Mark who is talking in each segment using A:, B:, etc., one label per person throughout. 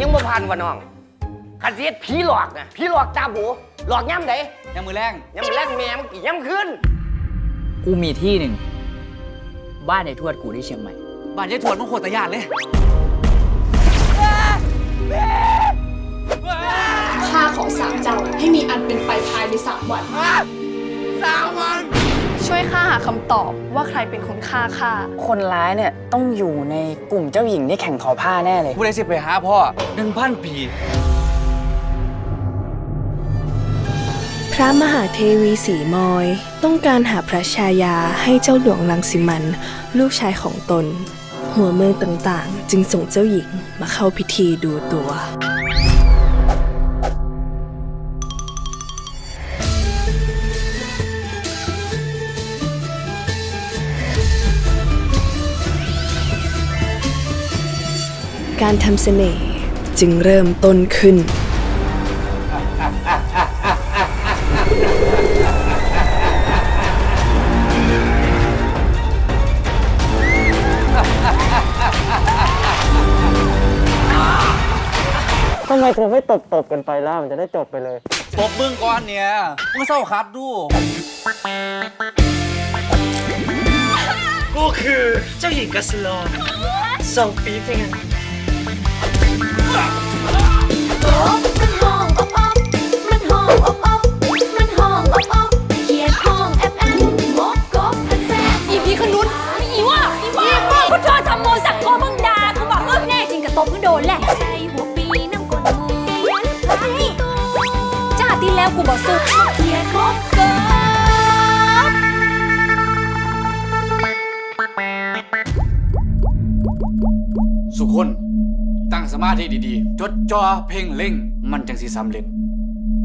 A: ยังบ่ผ่านวะน้องขันเสียผีหลอกนะผีหลอกตาโบหลอกย่ำใด
B: ยังมือแรง
A: ย่ำแรกแม่มันกี่ย่ำขึ้น
C: กูมีที่หนึ่ง บ้านในทวดกูที่เชียงใหม่
B: บ้านยายถวนมึงโคตรตะยานเลย
D: ข้าขอสามเจ้าให้มีอันเป็นไปภายในสามวัน
A: สามวัน
D: ช่วยข้าหาคำตอบว่าใครเป็นคนฆ่าข้า
E: คนร้ายเนี่ยต้องอยู่ในกลุ่มเจ้าหญิงที่แข่งทอผ้าแน่เลย
B: ผู้ใดสิไปหาพ่อหนึ่งพันปี
F: พระมหาเทวีสีมอย ต้องการหาพระชายาให้เจ้าหลวงลังสิมัน ลูกชายของตน หัวเมืองต่างๆ จึงส่งเจ้าหญิงมาเข้าพิธีดูตัว การทำเสน่ห์จึงเริ่มต้นขึ้น
E: ทำไมเธอไม่ตบตบกันไปล่ะมันจะได้จบไปเลย
B: ตบมึงก่อนเนี่ยมึงเศร้าคัดดู
G: กูคือเจ้าหญิงกัสลอนสองปีเป็นไง
H: มัน น่จริงกับตบมึงโดนแหละใส่หัวปีน้ำกลมูจ้าตีแล้วกูบอกสุดเขียนครบเกิ
B: สุคน ตั้งสมาธิดีๆ จดจ่อเพ่งเล็งมันจังสิสำเร็จ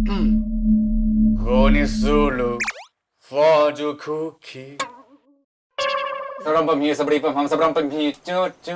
B: อืมโคนิซูลุฟอจูคุคิสำรับปมีสบรีปะพังสำรับปมีโจโจ